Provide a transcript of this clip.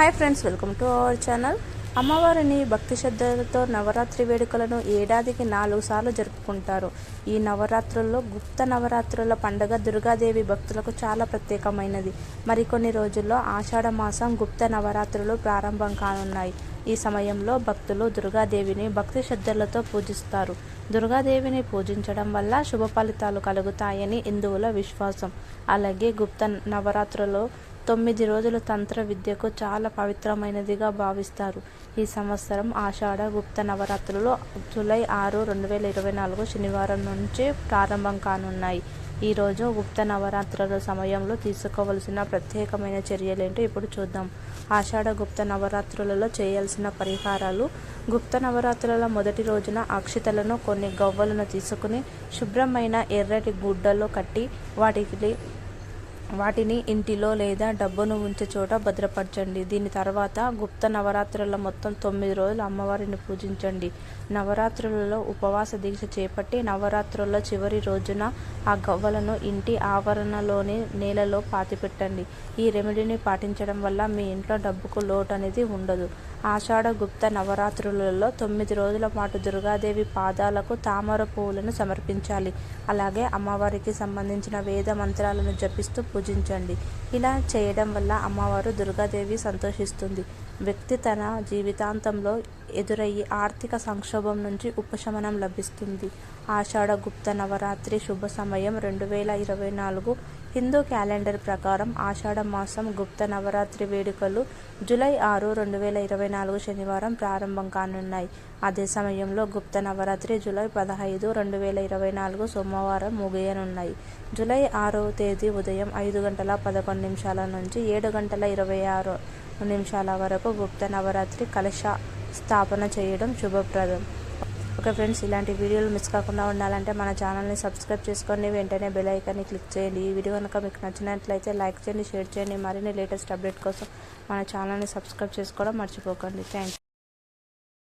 Hi friends welcome to our channel అమ్మవారిని భక్తి శ్రద్ధలతో నవరాత్రి వేడుకలను ఏడాదికి నాలుగు సార్లు జరుపుకుంటారు. ఈ నవరాత్రుల్లో గుప్త నవరాత్రుల పండుగ దుర్గాదేవి భక్తులకు చాలా ప్రత్యేకమైనది. మరికొన్ని రోజుల్లో ఆషాఢ మాసం గుప్త నవరాత్రులు ప్రారంభం కానున్నాయి. ఈ సమయంలో భక్తులు దుర్గాదేవిని భక్తి శ్రద్ధలతో పూజిస్తారు. దుర్గాదేవిని పూజించడం వల్ల శుభ ఫలితాలు కలుగుతాయని హిందువుల విశ్వాసం. అలాగే గుప్త నవరాత్రులు తొమ్మిది రోజుల తంత్ర విద్యకు చాలా పవిత్రమైనదిగా భావిస్తారు. ఈ సంవత్సరం ఆషాఢ గుప్త నవరాత్రులు జూలై ఆరు రెండు వేల ఇరవై నాలుగు శనివారం నుంచి ప్రారంభం కానున్నాయి. ఈరోజు గుప్త నవరాత్రుల సమయంలో తీసుకోవలసిన ప్రత్యేకమైన చర్యలేంటో ఇప్పుడు చూద్దాం. ఆషాఢ గుప్త నవరాత్రులలో చేయాల్సిన పరిహారాలు గుప్త నవరాత్రుల మొదటి రోజున అక్షితలను కొన్ని గవ్వలను తీసుకుని శుభ్రమైన ఎర్రటి గుడ్డలో కట్టి వాటికి వాటిని ఇంటిలో లేదా డబ్బును ఉంచే చోట భద్రపరచండి. దీని తర్వాత గుప్త నవరాత్రుల మొత్తం తొమ్మిది రోజులు అమ్మవారిని పూజించండి. నవరాత్రులలో ఉపవాస దీక్ష చేపట్టి నవరాత్రుల చివరి రోజున ఆ గవ్వలను ఇంటి ఆవరణలోని నేలలో పాతిపెట్టండి. ఈ రెమెడీని పాటించడం వల్ల మీ ఇంట్లో డబ్బుకు లోటు అనేది ఉండదు. ఆషాఢ గుప్త నవరాత్రులలో తొమ్మిది రోజుల పాటు దుర్గాదేవి పాదాలకు తామర పువ్వులను సమర్పించాలి. అలాగే అమ్మవారికి సంబంధించిన వేద మంత్రాలను జపిస్తూ పూజించండి. ఇలా చేయడం వల్ల అమ్మవారు దుర్గాదేవి సంతోషిస్తుంది. వ్యక్తి తన జీవితాంతంలో ఎదురయ్యే ఆర్థిక సంక్షోభం నుంచి ఉపశమనం లభిస్తుంది. ఆషాఢ గుప్త నవరాత్రి శుభ సమయం రెండు వేల ఇరవై నాలుగు హిందూ క్యాలెండర్ ప్రకారం ఆషాఢ మాసం గుప్త నవరాత్రి వేడుకలు జూలై ఆరు రెండు వేల ఇరవై నాలుగు శనివారం ప్రారంభం కానున్నాయి. అదే సమయంలో గుప్త నవరాత్రి జూలై పదహైదు రెండు వేల ఇరవై నాలుగు సోమవారం ముగియనున్నాయి. జూలై ఆరో తేదీ ఉదయం ఐదు గంటల పదకొండు నిమిషాల నుంచి ఏడు గంటల ఇరవై ఆరు నిమిషాల వరకు గుప్త నవరాత్రి కలశ స్థాపన చేయడం శుభప్రదం. ఓకే ఫ్రెండ్స్ ఇలాంటి వీడియోలు మిస్ కాకుండా ఉండాలంటే మన ఛానల్ని సబ్స్క్రైబ్ చేసుకోండి వెంటనే బెల్ ఐకాన్ని క్లిక్ చేయండి. ఈ వీడియో కనుక మీకు నచ్చినట్లయితే లైక్ చేయండి షేర్ చేయండి. మరిన్ని లేటెస్ట్ అప్డేట్ కోసం మన ఛానల్ని సబ్స్క్రైబ్ చేసుకోవడం మర్చిపోకండి. థ్యాంక్